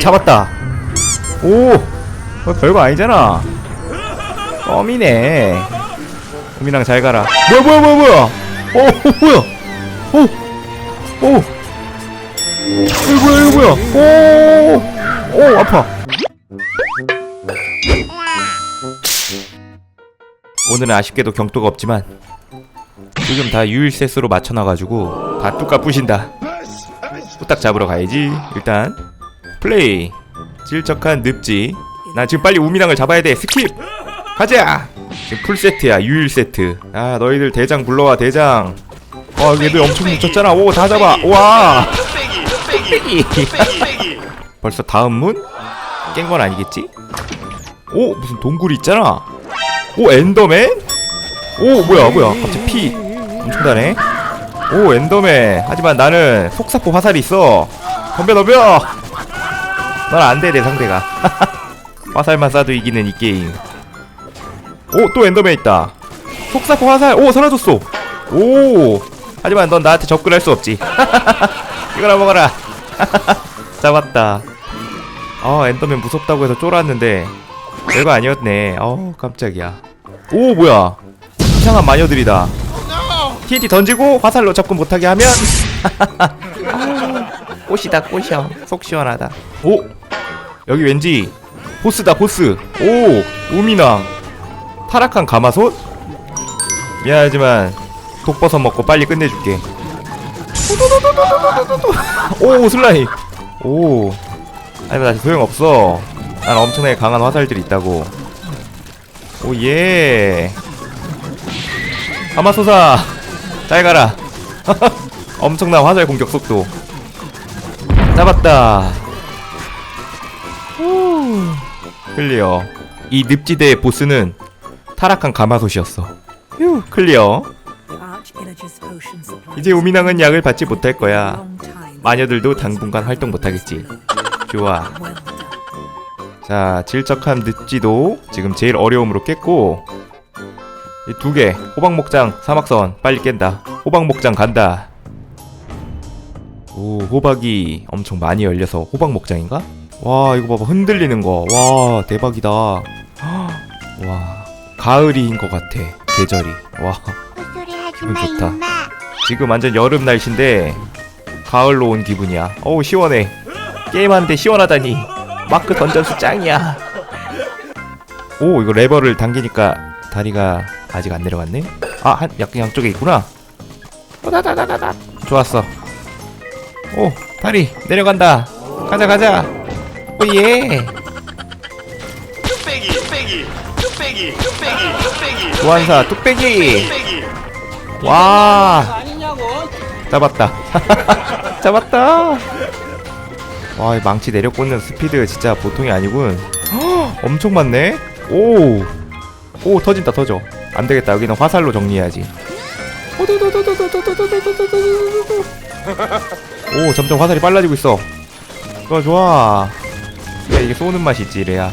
잡았다. 오, 어, 별거 아니잖아. 껌이네. 우민랑 잘 가라. 뭐야, 뭐야, 뭐야, 뭐야. 어, 어, 뭐야. 오, 오. 이거 뭐야, 이거 뭐야. 오, 오, 아파. 오늘은 아쉽게도 경도가 없지만 지금 다 유일세스로 맞춰놔가지고 다 뚝까 부신다. 후딱 잡으러 가야지. 일단 플레이. 질적한 늪지. 나 지금 빨리 우미랑을 잡아야 돼. 스킵. 가자. 지금 풀 세트야. 유일 세트. 아 너희들 대장 불러와 대장. 어 얘들 엄청 뭉쳤잖아. 오 다 잡아. 와. 벌써 다음 문? 깬 건 아니겠지? 오 무슨 동굴이 있잖아. 오 엔더맨? 오 뭐야 뭐야 갑자기 피 엄청 다네. 오 엔더맨 하지만 나는 속사포 화살이 있어 덤벼 덤벼 넌 안돼 내 상대가. 화살만 쏴도 이기는 이 게임. 오 또 엔더맨 있다. 속사포 화살. 오 사라졌어. 오. 하지만 넌 나한테 접근할 수 없지. 이거나 먹어라. 잡았다. 아 엔더맨 무섭다고 해서 쫄았는데 별거 아니었네. 어 깜짝이야. 오 뭐야? 이상한 마녀들이다. TNT 던지고 화살로 접근 못하게 하면 꽃이다 꽃이야 속 시원하다. 오 여기 왠지 보스다 보스. 오 우미낭. 타락한 가마솥? 미안하지만 독버섯 먹고 빨리 끝내줄게. 오 슬라임 오. 아니 나 소용없어. 난 엄청나게 강한 화살들이 있다고. 오예. 가마솥아 잘 가라. 엄청난 화살 공격 속도. 잡았다. 클리어. 이 늪지대의 보스는 타락한 가마솥이었어. 휴, 클리어. 이제 우미낭은 약을 받지 못할 거야. 마녀들도 당분간 활동 못하겠지. 좋아. 자, 질적한 늪지도 지금 제일 어려움으로 깼고 이 두개 호박목장 사막선 빨리 깬다 호박목장 간다 오 호박이 엄청 많이 열려서 호박목장인가? 와 이거 봐봐. 흔들리는 거 와 대박이다. 와 가을이인 것 같아 계절이. 와. 하지 마 좋다. 임마. 지금 완전 여름 날씨인데 가을로 온 기분이야. 어우 시원해. 게임하는데 시원하다니. 마크 던전수 짱이야. 오 이거 레버를 당기니까 다리가 아직 안 내려갔네? 아 한 약 양쪽에 있구나. 오다다다다다. 좋았어. 오 다리 내려간다. 가자 가자 오예 뚝배기 뚝배기 뚝배기 뚝배기 뚝배기 소환사 뚝배기 뚝배기 와 잡았다 잡았다 와이 망치 내려 꽂는 스피드 진짜 보통이 아니군 헉, 엄청 많네 오오 터진다 터져 안되겠다 여기는 화살로 정리해야지 오 점점 화살이 빨라지고 있어 좋아 좋아 야 이게 쏘는 맛이 있지 이래야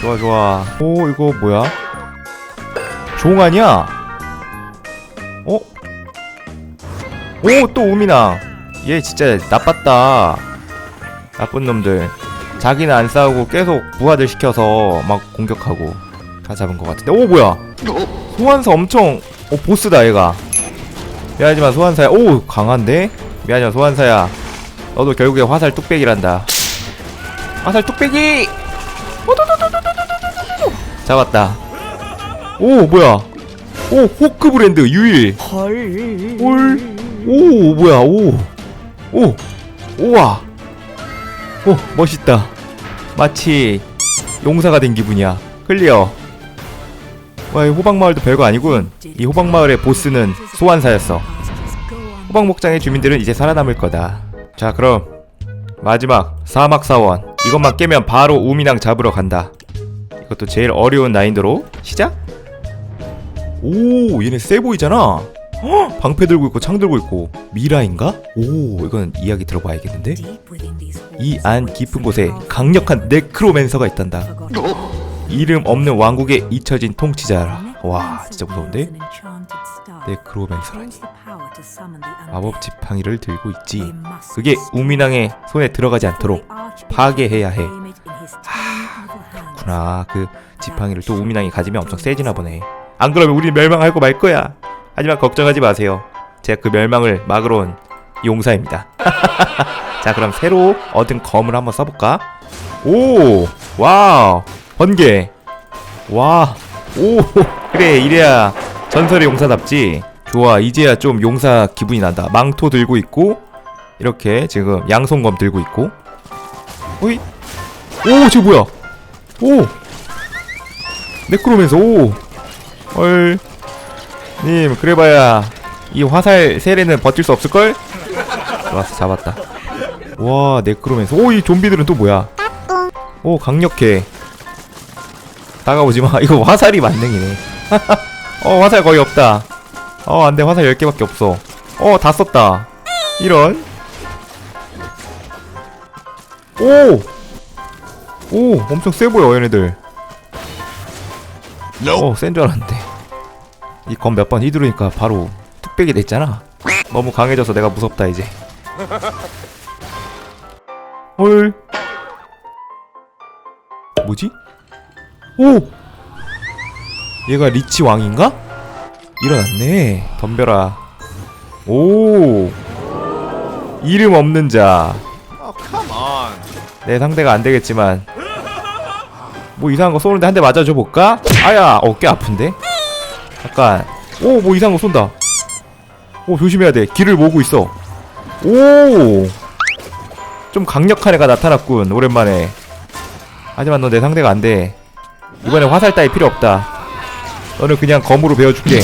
좋아 좋아 오 이거 뭐야 종 아니야 어? 오, 또 우미나. 얘 진짜 나빴다. 나쁜 놈들. 자기는 안 싸우고 계속 부하들 시켜서 막 공격하고 다 잡은 것 같은데. 오, 뭐야? 소환사 엄청, 오, 보스다, 얘가. 미안하지만 소환사야. 오, 강한데? 미안하지만 소환사야. 너도 결국에 화살 뚝배기란다. 화살 뚝배기! 잡았다. 오, 뭐야? 오, 호크 브랜드 유일. 헐. 오, 뭐야? 오. 오. 우와. 오, 멋있다. 마치 용사가 된 기분이야. 클리어. 와, 이 호박마을도 별거 아니군. 이 호박마을의 보스는 소환사였어. 호박목장의 주민들은 이제 살아남을 거다. 자, 그럼 마지막 사막 사원. 이것만 깨면 바로 우미낭 잡으러 간다. 이것도 제일 어려운 난이도로 시작. 오 얘네 세 보이잖아. 헉, 방패 들고 있고 창 들고 있고 미라인가? 오 이건 이야기 들어봐야겠는데? 이 안 깊은 곳에 강력한 네크로맨서가 있단다. 이름 없는 왕국에 잊혀진 통치자라. 와 진짜 무서운데? 네크로맨서라니 마법 지팡이를 들고 있지. 그게 우민왕의 손에 들어가지 않도록 파괴해야 해. 그렇구나. 그 지팡이를 또 우민왕이 가지면 엄청 세지나 보네. 안 그러면 우리 멸망하고 말 거야. 하지만 걱정하지 마세요. 제가 그 멸망을 막으러 온 용사입니다. 자, 그럼 새로 얻은 검을 한번 써볼까? 오, 와우, 번개. 와, 오, 그래 이래야 전설의 용사답지. 좋아, 이제야 좀 용사 기분이 난다. 망토 들고 있고 이렇게 지금 양손검 들고 있고. 오이, 오, 저 뭐야? 오, 네크로면서 오, 헐, 님 그래봐야 이 화살 세례는 버틸 수 없을 걸? 좋았어, 잡았다. 와, 네크로면서 오, 이 좀비들은 또 뭐야? 오, 강력해. 다가오지 마. 이거 화살이 만능이네. 어, 화살 거의 없다. 어, 안 돼. 화살 10개밖에 없어. 어, 다 썼다. 이런. 오! 오, 엄청 세 보여, 얘네들. 어, 센 줄 알았는데. 이 검 몇 번 휘두르니까 바로 뚝배기 됐잖아. 너무 강해져서 내가 무섭다, 이제. 헐. 뭐지? 오! 얘가 리치 왕인가? 일어났네. 덤벼라. 오! 이름 없는 자. Oh. 내 상대가 안 되겠지만. 뭐 이상한 거 쏘는데 한 대 맞아줘 볼까? 아야, 어깨 아픈데? 잠깐. 오, 뭐 이상한 거 쏜다. 오, 조심해야 돼. 길을 모으고 있어. 오! 좀 강력한 애가 나타났군, 오랜만에. 하지만 너내 상대가 안 돼. 이번에 화살 따위 필요 없다. 너는 그냥 검으로 베어줄게.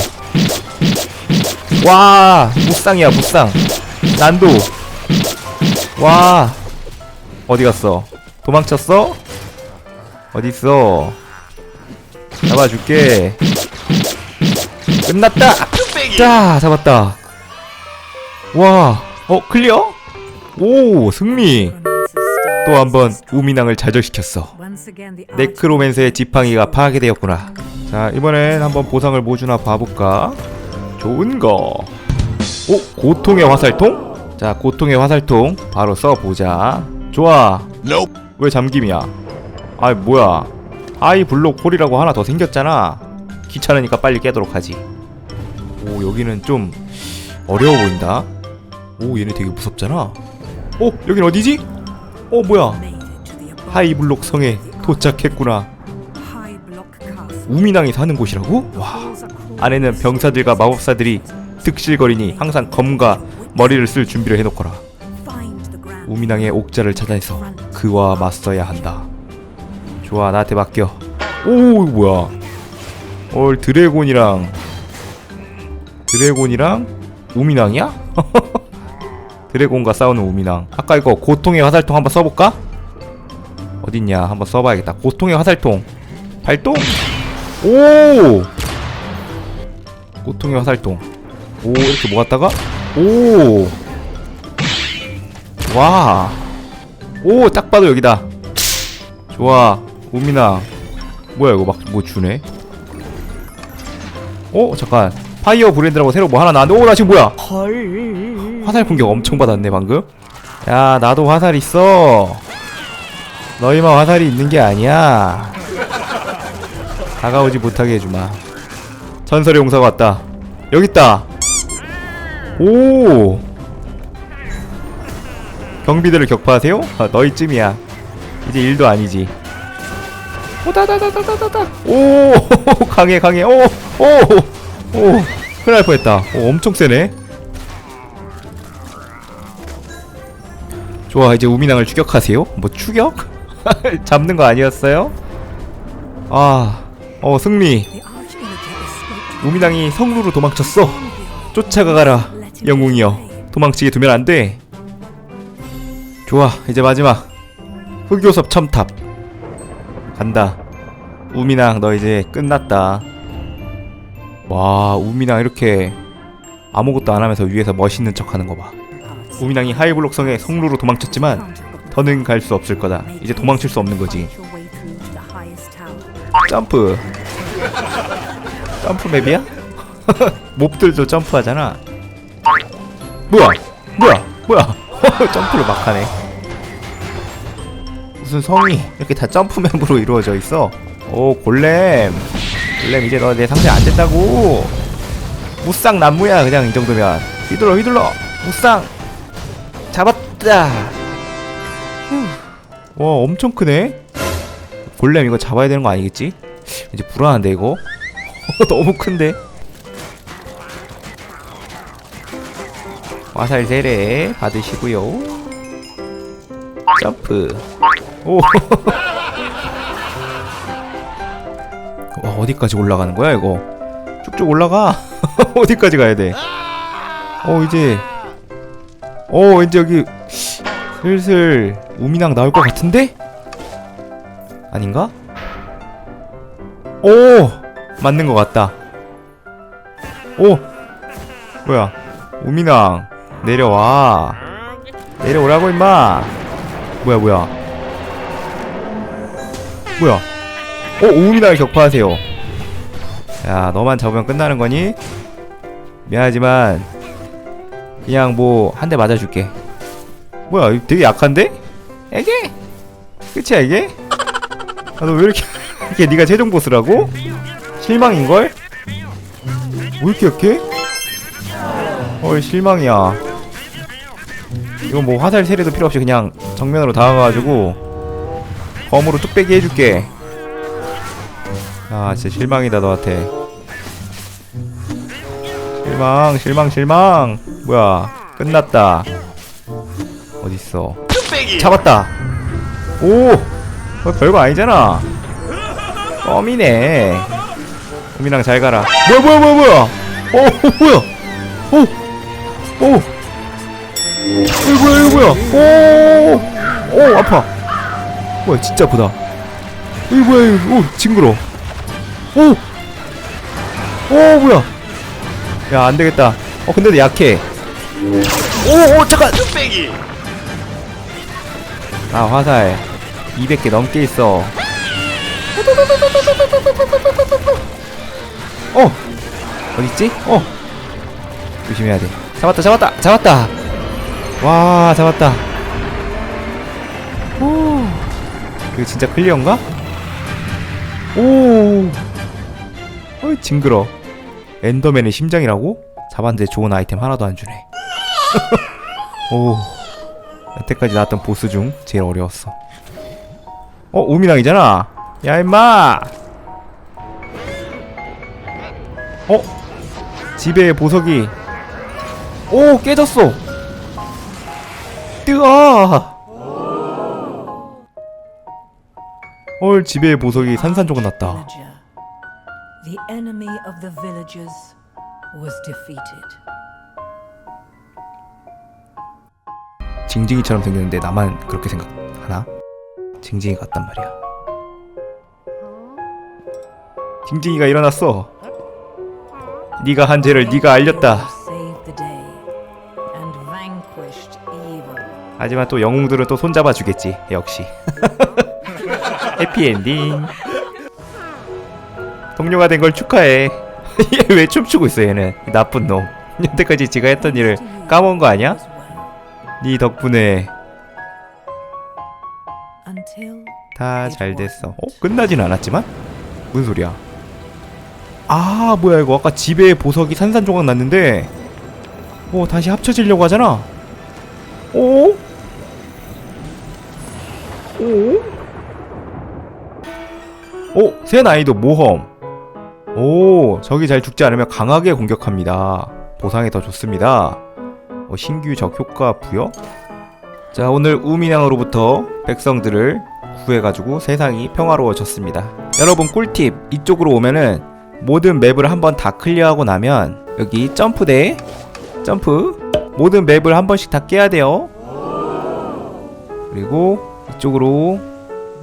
와, 무쌍이야, 무쌍. 난도. 와, 어디 갔어? 도망쳤어? 어디 있어? 잡아줄게. 끝났다. 자, 잡았다. 와, 어 클리어? 오, 승리. 또 한 번 우민왕을 좌절시켰어. 네크로맨스의 지팡이가 파괴되었구나. 자, 이번엔 한번 보상을 뭐 주나 봐볼까? 좋은 거. 오, 고통의 화살통? 자, 고통의 화살통 바로 써보자. 좋아. Nope. 왜 잠김이야? 아, 뭐야? 아이 블록 홀이라고 하나 더 생겼잖아. 귀찮으니까 빨리 깨도록 하지. 오, 여기는 좀 어려워 보인다. 오, 얘네 되게 무섭잖아. 어, 여긴 어디지? 어, 뭐야? 하이블록 성에 도착했구나. 우민왕이 사는 곳이라고? 와, 안에는 병사들과 마법사들이 득실거리니 항상 검과 머리를 쓸 준비를 해놓거라. 우민왕의 옥자를 찾아내서 그와 맞서야 한다. 좋아, 나한테 맡겨. 오, 뭐야? 올 드래곤이랑 드래곤이랑 우민왕이야? 드래곤과 싸우는 우민왕. 아까 이거 고통의 화살통 한번 써볼까? 어딨냐? 한번 써봐야겠다. 고통의 화살통 발동. 오! 고통의 화살통. 오 이렇게 모았다가 오. 와. 오, 딱 봐도 여기다. 좋아. 우민아. 뭐야, 이거 막 뭐 주네? 어, 잠깐. 파이어 브랜드라고 새로 뭐 하나 나왔는데, 오, 나 지금 뭐야? 화살 공격 엄청 받았네, 방금. 야, 나도 화살 있어. 너희만 화살이 있는 게 아니야. 다가오지 못하게 해주마. 전설의 용사가 왔다. 여기 있다. 오. 경비들을 격파하세요? 아, 너희쯤이야. 이제 일도 아니지. 오다다다다다다. 오 강해 강해. 오오오 오, 큰일 날 뻔했다. 오, 엄청 세네. 좋아 이제 우민왕을 추격하세요. 뭐 추격? 잡는 거 아니었어요? 아, 어 승리. 우민왕이 성루로 도망쳤어. 쫓아가가라 영웅이여. 도망치게 두면 안 돼. 좋아 이제 마지막. 흑요섭 첨탑. 간다. 우민왕 너 이제 끝났다. 와 우민왕 이렇게 아무것도 안 하면서 위에서 멋있는 척 하는 거 봐. 우민왕이 하이블록 성에 성루로 도망쳤지만 더는 갈 수 없을 거다. 이제 도망칠 수 없는 거지. 점프 점프 맵이야? 몹들도 점프하잖아. 뭐야? 뭐야? 뭐야? 점프를 막 하네. 무슨 성이 이렇게 다 점프맵으로 이루어져 있어? 오 골렘. 골렘 이제 너 내 상대 안 된다고. 무쌍 난무야 그냥 이 정도면. 휘둘러 휘둘러. 무쌍. 잡았다. 휴. 와 엄청 크네? 골렘 이거 잡아야 되는 거 아니겠지? 이제 불안한데 이거 너무 큰데? 화살 세례 받으시고요. 점프. 오. 와, 어디까지 올라가는 거야 이거? 쭉쭉 올라가? 어디까지 가야 돼? 어 이제. 어 왠지 여기 슬슬 우미낭 나올 것 같은데? 아닌가? 오 맞는 것 같다. 오 뭐야 우미낭 내려와 내려오라고 임마 뭐야 뭐야 뭐야 어 우미낭을 격파하세요 야 너만 잡으면 끝나는 거니? 미안하지만 그냥 뭐 한 대 맞아줄게 뭐야 되게 약한데? 이게? 끝이야 이게? 아 너 왜 이렇게 이게 네가 최종 보스라고? 실망인걸? 왜 이렇게 약해? 헐 실망이야. 이건 뭐 화살 세례도 필요 없이 그냥 정면으로 다가가가지고 검으로 뚝배기 해줄게. 아 진짜 실망이다 너한테. 실망 실망 실망. 뭐야 끝났다. 어딨어? 잡았다. 오! 어, 별거 아니잖아. 껌이네 우미랑 잘 가라. 뭐야 뭐야 뭐야 뭐야? 어 뭐야? 오 오 이거 뭐야 이거 뭐야? 오 오 아파. 뭐야 진짜 아프다. 이거 뭐야 이거 오 징그러 오 오 뭐야? 야 안 되겠다. 어 근데 도 약해. 오 오 잠깐. 뚝배기. 아 화살. 200개 넘게 있어 어 어딨지? 어 조심해야 돼 잡았다 잡았다 잡았다 와 잡았다 오 이거 진짜 클리어인가? 오 어이 징그러 엔더맨의 심장이라고? 잡았는데 좋은 아이템 하나도 안 주네 오 여태까지 나왔던 보스 중 제일 어려웠어. 어, 우미랑이잖아. 야, 임마. 어? 집에 보석이. 오, 깨졌어. 뜨거. 헐, 집에 보석이 산산조각 났다. Villager. The enemy of the villagers was defeated. 징징이처럼 생겼는데 나만 그렇게 생각하나? 징징이 같단 말이야. 징징이가 일어났어. 네가 한 죄를 네가 알렸다. 하지만 또 영웅들은 또 손잡아 주겠지. 역시. 해피엔딩. 동료가 된 걸 축하해. 얘 왜 춤추고 있어 얘는. 이 나쁜 놈. 여태까지 지가 했던 일을 까먹은 거 아니야? 네 덕분에 다 잘 됐어. 어? 끝나진 않았지만? 무슨 소리야? 아, 뭐야 이거 아까 집에 보석이 산산조각 났는데 어, 다시 합쳐지려고 하잖아. 오? 오? 오, 새 난이도 모험. 오, 적이 잘 죽지 않으면 강하게 공격합니다. 보상이 더 좋습니다. 어, 신규 적 효과 부여? 자, 오늘 우민양으로부터 백성들을 구해가지고 세상이 평화로워졌습니다. 여러분 꿀팁 이쪽으로 오면은 모든 맵을 한번 다 클리어하고 나면 여기 점프대 점프 모든 맵을 한 번씩 다 깨야 돼요. 그리고 이쪽으로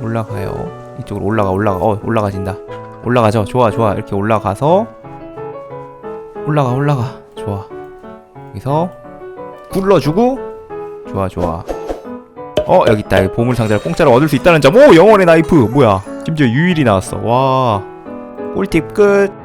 올라가요. 이쪽으로 올라가 올라가 어 올라가진다. 올라가죠. 좋아 좋아 이렇게 올라가서 올라가 올라가 좋아. 여기서 굴러주고 좋아 좋아. 어 여기 있다. 보물 상자를 공짜로 얻을 수 있다는 점. 오 영원의 나이프 뭐야? 심지어 유일이 나왔어. 와 꿀팁 끝.